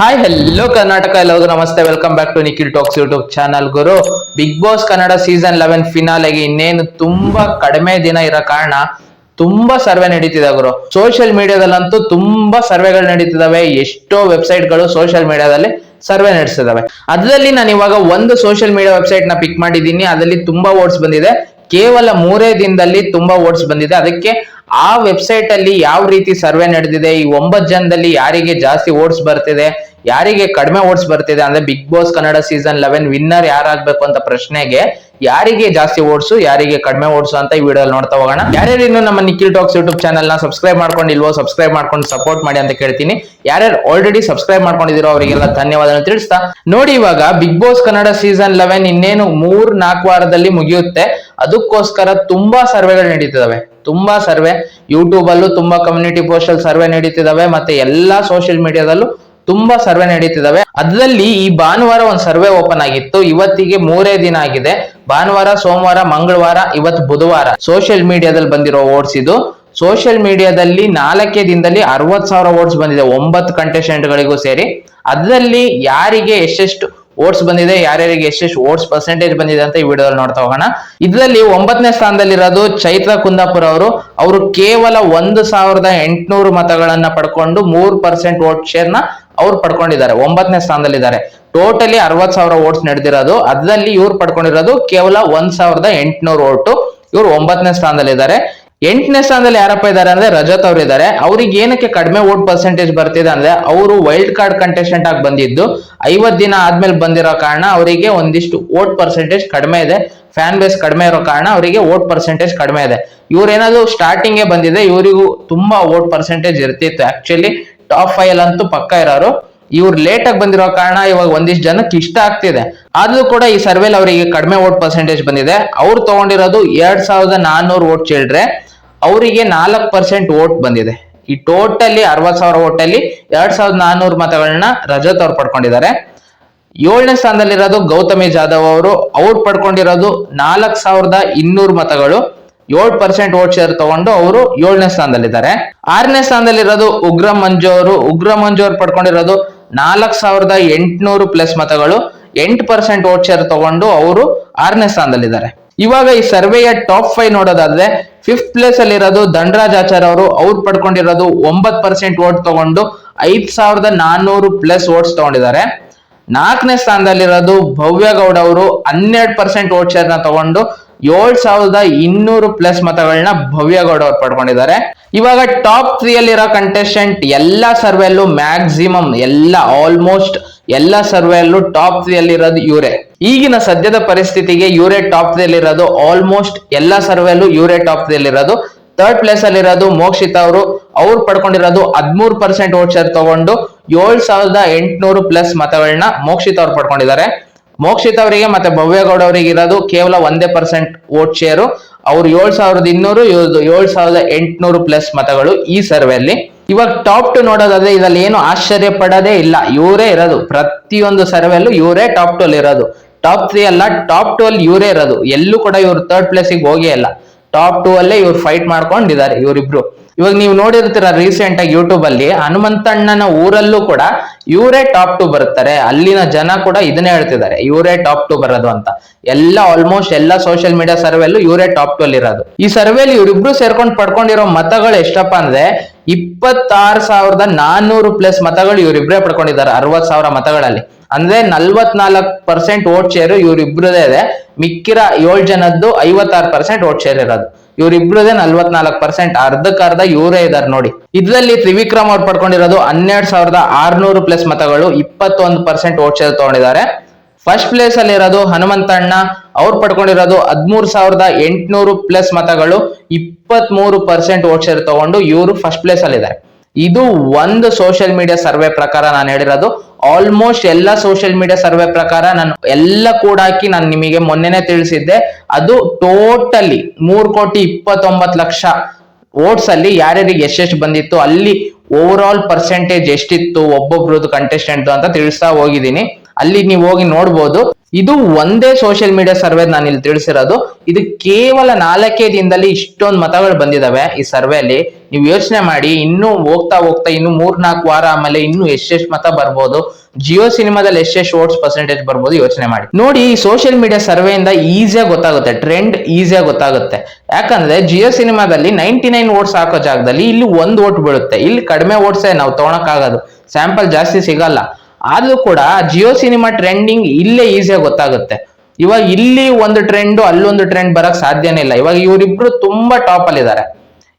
Hi hello Karnataka ಎಲ್ಲರಿಗೂ ನಮಸ್ತೆ. Welcome back to Nikhil talks YouTube channel Guru big boss Kannada season eleven ಫಿನಾಲೆಗೆ ಇನ್ನೇನು ತುಂಬಾ ಕಡಿಮೆ ದಿನ ಇರೋ ಕಾರಣ ತುಂಬಾ ಸರ್ವೆ ನಡೀತಿದೆ ಗುರು. ಸೋಷಿಯಲ್ ಮೀಡಿಯಾದಲ್ಲಂತೂ ತುಂಬಾ ಸರ್ವೆಗಳು ನಡೀತಿದಾವೆ. ಎಷ್ಟೋ ವೆಬ್ಸೈಟ್ಗಳು ಸೋಷಿಯಲ್ ಮೀಡಿಯಾದಲ್ಲಿ ಸರ್ವೆ ನಡೆಸಿದಾವೆ. ಅದರಲ್ಲಿ ನಾನು ಇವಾಗ ಒಂದು ಸೋಷಿಯಲ್ ಮೀಡಿಯಾ ವೆಬ್ಸೈಟ್ನ ಪಿಕ್ ಮಾಡಿದ್ದೀನಿ. ಅದರಲ್ಲಿ ತುಂಬಾ ವೋಟ್ಸ್ ಬಂದಿದೆ. ಕೇವಲ ಮೂರೇ ದಿನದಲ್ಲಿ ತುಂಬಾ ವೋಟ್ಸ್ ಬಂದಿದೆ. ಅದಕ್ಕೆ ಆ ವೆಬ್ಸೈಟ್ ಅಲ್ಲಿ ಯಾವ ರೀತಿ ಸರ್ವೆ ನಡೆದಿದೆ? ಈ ಒಂಬತ್ತು ಜನದಲ್ಲಿ ಯಾರಿಗೆ ಜಾಸ್ತಿ ಓಟ್ಸ್ ಬರ್ತಿದೆ? ಯಾರಿಗೆ ಕಡಿಮೆ ಓಟ್ಸ್ ಬರ್ತಿದೆ? ಅಂದ್ರೆ big boss Kannada season eleven winner ಯಾರಾಗ್ಬೇಕು ಅಂತ ಪ್ರಶ್ನೆಗೆ ಯಾರಿಗೆ ಜಾಸ್ತಿ ಓಟ್ಸು ಯಾರಿಗೆ ಕಡಿಮೆ ಓಟ್ಸು ಅಂತ ಈ ವಿಡಿಯೋ ನೋಡ್ತಾ ಹೋಗೋಣ. ಯಾರ್ಯಾರು ಇನ್ನು ನಮ್ಮ ನಿಖಿಲ್ ಟಾಕ್ಸ್ ಯೂಟ್ಯೂಬ್ ಚಾನಲ್ನ ಸಬ್ಸ್ಕ್ರೈಬ್ ಮಾಡ್ಕೊಂಡಿಲ್ವೋ ಸಬ್ಸ್ಕ್ರೈಬ್ ಮಾಡ್ಕೊಂಡು ಸಪೋರ್ಟ್ ಮಾಡಿ ಅಂತ ಕೇಳ್ತೀನಿ. ಯಾರ್ಯಾರು ಆಲ್ರೆಡಿ ಸಬ್ಸ್ಕ್ರೈಬ್ ಮಾಡ್ಕೊಂಡಿದಿರೋ ಅವರಿಗೆಲ್ಲ ಧನ್ಯವಾದ ತಿಳಿಸ್ತಾ. ನೋಡಿ ಇವಾಗ big boss Kannada season eleven ಇನ್ನೇನು ಮೂರ್ ನಾಲ್ಕು ವಾರದಲ್ಲಿ ಮುಗಿಯುತ್ತೆ. ಅದಕ್ಕೋಸ್ಕರ ತುಂಬಾ ಸರ್ವೆಗಳು ನಡೀತಿದಾವೆ ತುಂಬಾ ಸರ್ವೆ. ಯೂಟ್ಯೂಬ್ ಅಲ್ಲೂ ತುಂಬಾ ಕಮ್ಯುನಿಟಿ ಪೋಸ್ಟ್ ಅಲ್ಲಿ ಸರ್ವೆ ನಡೀತಿದಾವೆ ಮತ್ತೆ ಎಲ್ಲಾ ಸೋಷಿಯಲ್ ಮೀಡಿಯಾದಲ್ಲೂ ತುಂಬಾ ಸರ್ವೆ ನಡೀತಿದಾವೆ. ಅದರಲ್ಲಿ ಈ ಭಾನುವಾರ ಒಂದು ಸರ್ವೆ ಓಪನ್ ಆಗಿತ್ತು. ಇವತ್ತಿಗೆ ಮೂರೇ ದಿನ ಆಗಿದೆ. ಭಾನುವಾರ, ಸೋಮವಾರ, ಮಂಗಳವಾರ, ಇವತ್ತು ಬುಧವಾರ ಸೋಷಿಯಲ್ ಮೀಡಿಯಾದಲ್ಲಿ ಬಂದಿರೋ ಓಟ್ಸ್ ಇದು. ಸೋಷಿಯಲ್ ಮೀಡಿಯಾದಲ್ಲಿ ನಾಲ್ಕೇ ದಿನದಲ್ಲಿ ಅರವತ್ ಸಾವಿರ ಓಟ್ಸ್ ಬಂದಿದೆ. ಒಂಬತ್ತು ಕಂಟೆಸ್ಟೆಂಟ್ ಗಳಿಗೂ ಸೇರಿ. ಅದರಲ್ಲಿ ಯಾರಿಗೆ ಎಷ್ಟೆಷ್ಟು ಓಟ್ಸ್ ಬಂದಿದೆ, ಯಾರ್ಯಾರಿಗೆ ಎಷ್ಟೆಷ್ಟು ಓಟ್ಸ್ ಪರ್ಸೆಂಟೇಜ್ ಬಂದಿದೆ ಅಂತ ಈ ವಿಡಿಯೋದಲ್ಲಿ ನೋಡ್ತಾ ಹೋಗೋಣ. ಇದರಲ್ಲಿ ಒಂಬತ್ತನೇ ಸ್ಥಾನದಲ್ಲಿರೋದು ಚೈತ್ರ ಕುಂದಾಪುರ ಅವರು. ಅವರು ಕೇವಲ ಒಂದು ಸಾವಿರದ ಎಂಟುನೂರು ಮತಗಳನ್ನ ಪಡ್ಕೊಂಡು ಮೂರು ಪರ್ಸೆಂಟ್ ಓಟ್ ಶೇರ್ನ ಅವ್ರು ಪಡ್ಕೊಂಡಿದ್ದಾರೆ, ಒಂಬತ್ತನೇ ಸ್ಥಾನದಲ್ಲಿದ್ದಾರೆ. ಟೋಟಲಿ ಅರವತ್ ಸಾವಿರ ಓಟ್ಸ್ ನಡೆದಿರೋದು. ಅದರಲ್ಲಿ ಇವ್ರು ಪಡ್ಕೊಂಡಿರೋದು ಕೇವಲ ಒಂದ್ ಸಾವಿರದ ಎಂಟುನೂರು ಓಟು. ಇವರು ಒಂಬತ್ತನೇ ಸ್ಥಾನದಲ್ಲಿದ್ದಾರೆ. ಎಂಟನೇ ಸ್ಥಾನದಲ್ಲಿ ಯಾರಪ್ಪ ಇದ್ದಾರೆ ಅಂದ್ರೆ ರಜತ್ ಅವರು ಇದ್ದಾರೆ. ಅವ್ರಿಗೆ ಏನಕ್ಕೆ ಕಡಿಮೆ ಓಟ್ ಪರ್ಸೆಂಟೇಜ್ ಬರ್ತಿದೆ ಅಂದ್ರೆ ಅವರು ವೈಲ್ಡ್ ಕಾರ್ಡ್ ಕಂಟೆಸ್ಟೆಂಟ್ ಆಗಿ ಬಂದಿದ್ದು. ಐವತ್ ದಿನ ಆದ್ಮೇಲೆ ಬಂದಿರೋ ಕಾರಣ ಅವರಿಗೆ ಒಂದಿಷ್ಟು ಓಟ್ ಪರ್ಸೆಂಟೇಜ್ ಕಡಿಮೆ ಇದೆ. ಫ್ಯಾನ್ ಬೇಸ್ ಕಡಿಮೆ ಇರೋ ಕಾರಣ ಅವರಿಗೆ ಓಟ್ ಪರ್ಸೆಂಟೇಜ್ ಕಡಿಮೆ ಇದೆ. ಇವ್ರೇನಾದ್ರು ಸ್ಟಾರ್ಟಿಂಗ್ ಬಂದಿದೆ ಇವರಿಗೂ ತುಂಬಾ ವೋಟ್ ಪರ್ಸೆಂಟೇಜ್ ಇರ್ತಿತ್ತು. ಆಕ್ಚುಲಿ ಟಾಪ್ ಫೈವ್ ಅಂತೂ ಪಕ್ಕ ಇರೋರು. ಇವ್ರು ಲೇಟ್ ಆಗಿ ಬಂದಿರೋ ಕಾರಣ ಇವಾಗ ಒಂದಿಷ್ಟು ಜನಕ್ಕೆ ಇಷ್ಟ ಆಗ್ತಿದೆ. ಆದ್ರೂ ಕೂಡ ಈ ಸರ್ವೆಲ್ ಅವರಿಗೆ ಕಡಿಮೆ ವೋಟ್ ಪರ್ಸೆಂಟೇಜ್ ಬಂದಿದೆ. ಅವ್ರು ತಗೊಂಡಿರೋದು ಎರಡ್ ಸಾವಿರದ ನಾನ್ನೂರು ವೋಟ್ ಚಿಲ್ಡ್ರೆ. ಅವರಿಗೆ ನಾಲ್ಕು ಪರ್ಸೆಂಟ್ ಓಟ್ ಬಂದಿದೆ. ಈ ಟೋಟಲಿ ಅರವತ್ ಸಾವಿರ ಓಟಲ್ಲಿ ಎರಡ್ ಸಾವಿರದ ನಾನ್ನೂರು ಮತಗಳನ್ನ ರಜತ್ ಅವ್ರು ಪಡ್ಕೊಂಡಿದ್ದಾರೆ. ಏಳನೇ ಸ್ಥಾನದಲ್ಲಿರೋದು ಗೌತಮಿ ಜಾಧವ್ ಅವರು. ಅವ್ರು ಪಡ್ಕೊಂಡಿರೋದು ನಾಲ್ಕ್ ಸಾವಿರದ ಇನ್ನೂರು ಮತಗಳು. ಏಳು ಪರ್ಸೆಂಟ್ ಓಟ್ ಶೇರ್ ತಗೊಂಡು ಅವರು ಏಳನೇ ಸ್ಥಾನದಲ್ಲಿದ್ದಾರೆ. ಆರನೇ ಸ್ಥಾನದಲ್ಲಿರೋದು ಉಗ್ರ ಮಂಜು ಅವರು. ಉಗ್ರ ಮಂಜು ಅವ್ರು ಪಡ್ಕೊಂಡಿರೋದು ನಾಲ್ಕ್ ಸಾವಿರದ ಎಂಟುನೂರು ಪ್ಲಸ್ ಮತಗಳು. ಎಂಟು ಪರ್ಸೆಂಟ್ ಓಟ್ ಶೇರ್ ತಗೊಂಡು ಅವರು ಆರನೇ ಸ್ಥಾನದಲ್ಲಿದ್ದಾರೆ. ಇವಾಗ ಈ ಸರ್ವೆಯ ಟಾಪ್ ಫೈವ್ ನೋಡೋದಾದ್ರೆ ಫಿಫ್ತ್ ಪ್ಲೇಸ್ ಅಲ್ಲಿ ಇರೋದು ಧನರಾಜ್ ಆಚಾರ್ ಅವರು ಅವ್ರು ಪಡ್ಕೊಂಡಿರೋದು ಒಂಬತ್ ಪರ್ಸೆಂಟ್ ವೋಟ್ ತಗೊಂಡು ಐದ್ ಸಾವಿರದ ನಾನ್ನೂರು ಪ್ಲಸ್ ವೋಟ್ಸ್ ತಗೊಂಡಿದ್ದಾರೆ. ನಾಲ್ಕನೇ ಸ್ಥಾನದಲ್ಲಿರೋದು ಭವ್ಯ ಗೌಡ ಅವರು ಹನ್ನೆರಡು ಪರ್ಸೆಂಟ್ ವೋಟ್ ಶೇರ್ನ ತಗೊಂಡು ಏಳ್ ಸಾವಿರದ ಇನ್ನೂರು ಪ್ಲಸ್ ಮತಗಳನ್ನ ಭವ್ಯ ಗೌಡ ಅವ್ರು ಪಡ್ಕೊಂಡಿದ್ದಾರೆ. ಇವಾಗ ಟಾಪ್ ತ್ರೀ ಅಲ್ಲಿರೋ ಕಂಟೆಸ್ಟೆಂಟ್ ಎಲ್ಲಾ ಸರ್ವೆಲ್ಲೂ ಮ್ಯಾಕ್ಸಿಮಮ್ ಎಲ್ಲ ಆಲ್ಮೋಸ್ಟ್ ಎಲ್ಲ ಸರ್ವೆಲ್ಲೂ ಟಾಪ್ ತ್ರೀ ಅಲ್ಲಿರೋದು ಇವರೇ. ಈಗಿನ ಸದ್ಯದ ಪರಿಸ್ಥಿತಿಗೆ ಇವರೇ ಟಾಪ್ ತ್ರೀ ಅಲ್ಲಿರೋದು ಆಲ್ಮೋಸ್ಟ್ ಎಲ್ಲ ಸರ್ವೆಲ್ಲೂ ಇವರೇ ಟಾಪ್ ತ್ರೀ ಅಲ್ಲಿರೋದು. ಥರ್ಡ್ ಪ್ಲೇಸ್ ಅಲ್ಲಿರೋದು ಮೋಕ್ಷಿತ ಅವರು, ಅವ್ರು ಪಡ್ಕೊಂಡಿರೋದು ಹದ್ಮೂರು ಪರ್ಸೆಂಟ್ ವೋಟ್ ಶೇರ್ ತಗೊಂಡು ಏಳ್ ಸಾವಿರದ ಎಂಟುನೂರು ಪ್ಲಸ್ ಮತಗಳನ್ನ ಮೋಕ್ಷಿತ ಅವ್ರು ಪಡ್ಕೊಂಡಿದ್ದಾರೆ. ಮೋಕ್ಷಿತ್ ಅವರಿಗೆ ಮತ್ತೆ ಭವ್ಯಗೌಡ ಅವರಿಗೆ ಇರೋದು ಕೇವಲ ಒಂದೇ ಪರ್ಸೆಂಟ್ ವೋಟ್ ಶೇರು ಅವ್ರು ಏಳ್ ಸಾವಿರದ ಇನ್ನೂರು ಏಳ್ ಸಾವಿರದ ಎಂಟುನೂರು ಪ್ಲಸ್ ಮತಗಳು ಈ ಸರ್ವೆಯಲ್ಲಿ ಇವಾಗ ಟಾಪ್ ಟು ನೋಡೋದಾದ್ರೆ ಇದ್ರಲ್ಲಿ ಏನು ಆಶ್ಚರ್ಯ ಪಡೋದೇ ಇಲ್ಲ. ಇವರೇ ಇರೋದು. ಪ್ರತಿಯೊಂದು ಸರ್ವೆಲ್ಲೂ ಇವರೇ ಟಾಪ್ ಟು ಅಲ್ಲಿ ಇರೋದು. ಟಾಪ್ ತ್ರೀ ಅಲ್ಲ ಟಾಪ್ ಟು ಅಲ್ಲಿ ಇವರೇ ಇರೋದು. ಎಲ್ಲೂ ಕೂಡ ಇವ್ರು ಥರ್ಡ್ ಪ್ಲೇಸಿಗೆ ಹೋಗೇ ಇಲ್ಲ. ಟಾಪ್ ಟೂ ಅಲ್ಲೇ ಇವ್ರು ಫೈಟ್ ಮಾಡ್ಕೊಂಡಿದ್ದಾರೆ ಇವರಿಬ್ರು. ಇವಾಗ ನೀವು ನೋಡಿರ್ತೀರ ರೀಸೆಂಟ್ ಆಗಿ ಯೂಟ್ಯೂಬ್ ಅಲ್ಲಿ ಹನುಮಂತಣ್ಣನ ಊರಲ್ಲೂ ಕೂಡ ಇವರೇ ಟಾಪ್ ಟು ಬರುತ್ತಾರೆ. ಅಲ್ಲಿನ ಜನ ಕೂಡ ಇದನ್ನೇ ಹೇಳ್ತಿದ್ದಾರೆ. ಇವರೇ ಟಾಪ್ ಟು ಬರೋದು ಅಂತ. ಎಲ್ಲ ಆಲ್ಮೋಸ್ಟ್ ಎಲ್ಲ ಸೋಷಿಯಲ್ ಮೀಡಿಯಾ ಸರ್ವೆಲ್ಲೂ ಇವರೇ ಟಾಪ್ ಟು ಅಲ್ಲಿ ಇರೋದು ಈ ಸರ್ವೆಲಿ ಇವರಿಬ್ರು ಸೇರ್ಕೊಂಡು ಪಡ್ಕೊಂಡಿರೋ ಮತಗಳು ಎಷ್ಟಪ್ಪ ಅಂದ್ರೆ ಇಪ್ಪತ್ತಾರು ಸಾವಿರದ ನಾನ್ನೂರು ಪ್ಲಸ್ ಮತಗಳು ಇವರಿಬ್ರೇ ಪಡ್ಕೊಂಡಿದ್ದಾರೆ ಅರವತ್ ಸಾವಿರ ಮತಗಳಲ್ಲಿ. ಅಂದ್ರೆ ನಲ್ವತ್ನಾಲ್ಕು ಪರ್ಸೆಂಟ್ ವೋಟ್ ಶೇರ್ ಇವರಿಬ್ರದೇ ಇದೆ. ಮಿಕ್ಕಿರ ಏಳು ಜನದ್ದು ಐವತ್ತಾರು ಪರ್ಸೆಂಟ್ ವೋಟ್ ಶೇರ್ ಇರೋದು. ಇವ್ರಿಬ್ರದೇ ನಲ್ವತ್ನಾಲ್ಕು ಪರ್ಸೆಂಟ್ ಅರ್ಧಕ್ಕರ್ಧ ಇವರೇ ಇದಾರೆ ನೋಡಿ. ಇದ್ರಲ್ಲಿ ತ್ರಿವಿಕ್ರಮ್ ಅವ್ರು ಪಡ್ಕೊಂಡಿರೋದು ಹನ್ನೆರಡ್ ಸಾವಿರದ ಆರ್ನೂರು ಪ್ಲಸ್ ಮತಗಳು, ಇಪ್ಪತ್ತೊಂದು ಪರ್ಸೆಂಟ್ ಓಟ್ ಶೇರ್ ತಗೊಂಡಿದ್ದಾರೆ. ಫಸ್ಟ್ ಪ್ಲೇಸ್ ಅಲ್ಲಿ ಇರೋದು ಹನುಮಂತಣ್ಣ, ಅವ್ರು ಪಡ್ಕೊಂಡಿರೋದು ಹದ್ಮೂರ್ ಸಾವಿರದ ಎಂಟುನೂರು ಪ್ಲಸ್ ಮತಗಳು ಇಪ್ಪತ್ತ್ ಮೂರು ಪರ್ಸೆಂಟ್ ಓಟ್ ಶೇರ್ ತಗೊಂಡು ಇವರು ಫಸ್ಟ್ ಪ್ಲೇಸ್ ಅಲ್ಲಿ ಇದ್ದಾರೆ ಇದು ಒಂದು ಸೋಷಿಯಲ್ ಮೀಡಿಯಾ ಸರ್ವೆ ಪ್ರಕಾರ ನಾನು ಹೇಳಿರೋದು. ಆಲ್ಮೋಸ್ಟ್ ಎಲ್ಲ ಸೋಷಿಯಲ್ ಮೀಡಿಯಾ ಸರ್ವೆ ಪ್ರಕಾರ ನಾನು ಎಲ್ಲ ಕೂಡ ಹಾಕಿ ನಾನು ನಿಮಗೆ ಮೊನ್ನೆನೆ ತಿಳಿಸಿದ್ದೆ. ಅದು ಟೋಟಲಿ ಮೂರ್ ಕೋಟಿ ಇಪ್ಪತ್ತೊಂಬತ್ತು ಲಕ್ಷ ಓಟ್ಸ್ ಅಲ್ಲಿ ಯಾರ್ಯಾರಿಗೆ ಎಷ್ಟೆಷ್ಟು ಬಂದಿತ್ತು, ಅಲ್ಲಿ ಓವರ್ ಆಲ್ ಪರ್ಸೆಂಟೇಜ್ ಎಷ್ಟಿತ್ತು, ಒಬ್ಬೊಬ್ರದ್ದು ಕಂಟೆಸ್ಟೆಂಟ್ ಅಂತ ತಿಳಿಸ್ತಾ ಹೋಗಿದ್ದೀನಿ. ಅಲ್ಲಿ ನೀವು ಹೋಗಿ ನೋಡ್ಬೋದು. ಇದು ಒಂದೇ ಸೋಷಿಯಲ್ ಮೀಡಿಯಾ ಸರ್ವೆ ನಾನು ಇಲ್ಲಿ ತಿಳಿಸಿರೋದು. ಇದು ಕೇವಲ ನಾಲ್ಕೇ ದಿನದಲ್ಲಿ ಇಷ್ಟೊಂದು ಮತಗಳು ಬಂದಿದಾವೆ ಈ ಸರ್ವೆಯಲ್ಲಿ ನೀವು ಯೋಚನೆ ಮಾಡಿ, ಇನ್ನೂ ಹೋಗ್ತಾ ಹೋಗ್ತಾ ಇನ್ನು ಮೂರ್ ನಾಲ್ಕು ವಾರ ಆಮೇಲೆ ಇನ್ನು ಎಷ್ಟೆಷ್ಟು ಮತ ಬರ್ಬೋದು, ಜಿಯೋ ಸಿನಿಮಾದಲ್ಲಿ ಎಷ್ಟೆಷ್ಟು ಓಟ್ಸ್ ಪರ್ಸೆಂಟೇಜ್ ಬರ್ಬೋದು ಯೋಚನೆ ಮಾಡಿ. ನೋಡಿ, ಈ ಸೋಷಿಯಲ್ ಮೀಡಿಯಾ ಸರ್ವೆಯಿಂದ ಈಸಿಯಾಗಿ ಗೊತ್ತಾಗುತ್ತೆ ಟ್ರೆಂಡ್ ಈಸಿಯಾಗಿ ಗೊತ್ತಾಗುತ್ತೆ. ಯಾಕಂದ್ರೆ ಜಿಯೋ ಸಿನಿಮಾದಲ್ಲಿ ನೈಂಟಿ ನೈನ್ ಓಟ್ಸ್ ಹಾಕೋ ಜಾಗದಲ್ಲಿ ಇಲ್ಲಿ ಒಂದು ಓಟ್ ಬೀಳುತ್ತೆ. ಇಲ್ಲಿ ಕಡಿಮೆ ಓಟ್ಸೇ ನಾವು ತಗೊಳಕ್ಕಾಗೋದು. ಸ್ಯಾಂಪಲ್ ಜಾಸ್ತಿ ಸಿಗಲ್ಲ. ಆದ್ರೂ ಕೂಡ ಜಿಯೋ ಸಿನಿಮಾ ಟ್ರೆಂಡಿಂಗ್ ಇಲ್ಲೇ ಈಸಿಯಾಗಿ ಗೊತ್ತಾಗುತ್ತೆ. ಇವಾಗ ಇಲ್ಲಿ ಒಂದು ಟ್ರೆಂಡ್ ಅಲ್ಲೊಂದು ಟ್ರೆಂಡ್ ಬರಕ್ ಸಾಧ್ಯನೇ ಇಲ್ಲ. ಇವಾಗ ಇವರಿಬ್ರು ತುಂಬಾ ಟಾಪ್ ಅಲ್ಲಿ ಇದಾರೆ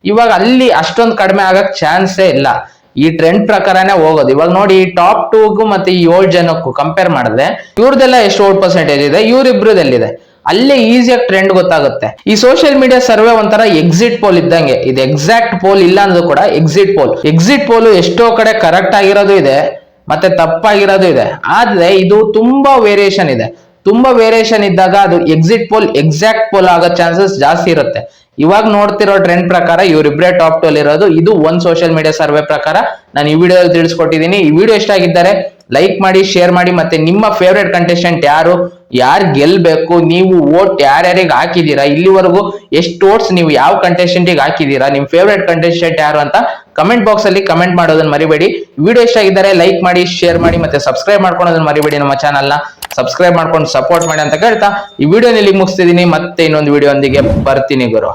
ಇವಾಗ ಅಲ್ಲಿ ಅಷ್ಟೊಂದು ಕಡಿಮೆ ಆಗಕ್ ಚಾನ್ಸೇ ಇಲ್ಲ. ಈ ಟ್ರೆಂಡ್ ಪ್ರಕಾರನೇ ಹೋಗೋದು. ಇವಾಗ ನೋಡಿ ಟಾಪ್ ಟೂಗೂ ಮತ್ತೆ ಈ ಏಳು ಜನಕ್ಕೂ ಕಂಪೇರ್ ಮಾಡಿದ್ರೆ, ಇವ್ರದೆಲ್ಲ ಎಷ್ಟು ಓಟ್ ಪರ್ಸೆಂಟೇಜ್ ಇದೆ? ಇವ್ರಿಬ್ರದೆಲ್ಲಿದೆ? ಅಲ್ಲೇ ಈಸಿಯಾಗಿ ಟ್ರೆಂಡ್ ಗೊತ್ತಾಗುತ್ತೆ. ಈ ಸೋಷಿಯಲ್ ಮೀಡಿಯಾ ಸರ್ವೆ ಒಂಥರ ಎಕ್ಸಿಟ್ ಪೋಲ್ ಇದ್ದಂಗೆ. ಇದು ಎಕ್ಸಾಕ್ಟ್ ಪೋಲ್ ಇಲ್ಲ ಅಂದ್ರೂ ಕೂಡ ಎಕ್ಸಿಟ್ ಪೋಲ್ ಎಕ್ಸಿಟ್ ಪೋಲ್ ಎಷ್ಟೋ ಕಡೆ ಕರೆಕ್ಟ್ ಆಗಿರೋದು ಇದೆ. ಮತ್ತೆ ತಪ್ಪಾಗಿರೋದು ಇದೆ. ಆದ್ರೆ ಇದು ತುಂಬಾ ವೇರಿಯೇಷನ್ ಇದೆ. ತುಂಬಾ ವೇರಿಯೇಷನ್ ಇದ್ದಾಗ ಅದು ಎಕ್ಸಿಟ್ ಪೋಲ್ ಎಕ್ಸಾಕ್ಟ್ ಪೋಲ್ ಆಗೋ ಚಾನ್ಸಸ್ ಜಾಸ್ತಿ ಇರುತ್ತೆ. ಇವಾಗ ನೋಡ್ತಿರೋ ಟ್ರೆಂಡ್ ಪ್ರಕಾರ ಇವರಿಬ್ರೇ ಟಾಪ್ ಟೋಲ್ ಇರೋದು ಇದು ಒಂದ್ ಸೋಷಿಯಲ್ ಮೀಡಿಯಾ ಸರ್ವೆ ಪ್ರಕಾರ. ನಾನು ಈ ವಿಡಿಯೋದಲ್ಲಿ ತಿಳಿಸ್ಕೊಟ್ಟಿದ್ದೀನಿ ಈ ವಿಡಿಯೋ ಇಷ್ಟ ಆಗಿದ್ದಾರೆ ಲೈಕ್ ಮಾಡಿ ಶೇರ್ ಮಾಡಿ, ಮತ್ತೆ ನಿಮ್ಮ ಫೇವ್ರೇಟ್ ಕಂಟೆಸ್ಟೆಂಟ್ ಯಾರು? ಯಾರು ಗೆಲ್ಬೇಕು? ನೀವು ಓಟ್ ಯಾರ್ಯಾರಿಗೆ ಹಾಕಿದೀರಾ? ಇಲ್ಲಿವರೆಗೂ ಎಷ್ಟು ಓಟ್ಸ್ ನೀವು ಯಾವ ಕಂಟೆಸ್ಟೆಂಟಿಗೆ ಹಾಕಿದೀರಾ? ನಿಮ್ಮ ಫೇವ್ರೇಟ್ ಕಂಟೆಸ್ಟೆಂಟ್ ಯಾರು ಅಂತ ಕಮೆಂಟ್ ಬಾಕ್ಸ್ ಅಲ್ಲಿ ಕಮೆಂಟ್ ಮಾಡೋದನ್ನ ಮರಿಬೇಡಿ. ವಿಡಿಯೋ ಇಷ್ಟ ಆಗಿದ್ದಾರೆ ಲೈಕ್ ಮಾಡಿ ಶೇರ್ ಮಾಡಿ, ಮತ್ತೆ ಸಬ್ಸ್ಕ್ರೈಬ್ ಮಾಡ್ಕೊಳೋದನ್ನ ಮರಿಬೇಡಿ ನಮ್ಮ ಚಾನಲ್ನ ಸಬ್ಸ್ಕ್ರೈಬ್ ಮಾಡ್ಕೊಂಡು ಸಪೋರ್ಟ್ ಮಾಡಿ ಅಂತ ಕೇಳ್ತಾ. ಈ ವಿಡಿಯೋ ಇಲ್ಲಿ ಮುಗಿಸ್ತಿದ್ದೀನಿ. ಮತ್ತೆ ಇನ್ನೊಂದು ವಿಡಿಯೋ ಒಂದಿಗೆ ಬರ್ತೀನಿ ಗುರು.